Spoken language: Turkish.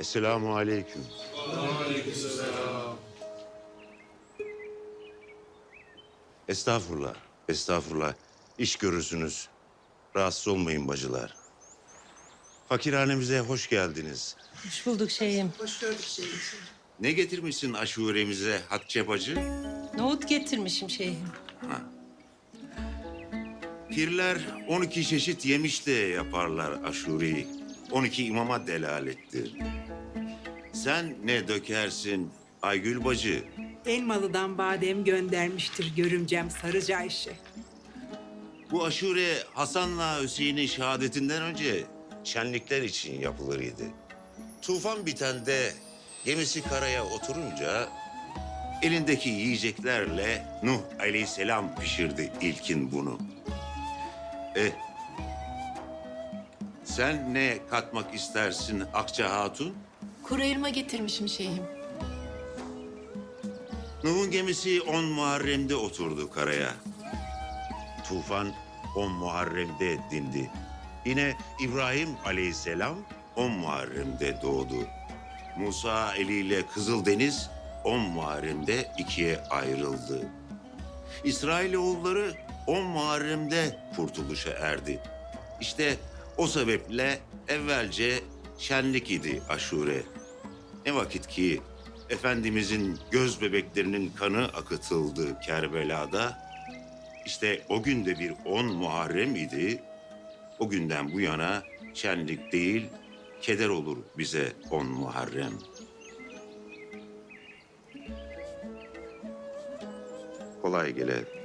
Esselamu aleyküm. Estağfurullah, estağfurullah. İş görürsünüz. Rahatsız olmayın bacılar. Fakirhanemize hoş geldiniz. Hoş bulduk şeyim. Ne getirmişsin aşuremize Hatice bacı? Nohut getirmişim şeyim. Pirler 12 çeşit yemiş de yaparlar aşureyi. 12 imama delalettir. Sen ne dökersin Aygül bacı? Elmalı'dan badem göndermiştir görümcem Sarıcı Ayşe. Bu aşure Hasan'la Hüseyin'in şehadetinden önce şenlikler için yapılır idi. Tufan bitende gemisi karaya oturunca elindeki yiyeceklerle Nuh aleyhisselam pişirdi ilkin bunu. E sen ne katmak istersin Akça Hatun? Kuru elma getirmişim şeyhim. Nuh'un gemisi 10 Muharrem'de oturdu karaya. Tufan 10 Muharrem'de dindi. Yine İbrahim aleyhisselam 10 Muharrem'de doğdu. Musa eliyle Kızıldeniz 10 Muharrem'de ikiye ayrıldı. İsrailoğulları 10 Muharrem'de kurtuluşa erdi. İşte o sebeple evvelce şenlik idi aşure. Ne vakit ki Efendimizin göz bebeklerinin kanı akıtıldı Kerbela'da. İşte o günde bir 10 Muharrem idi. O günden bu yana şenlik değil, keder olur bize 10 Muharrem. Kolay gele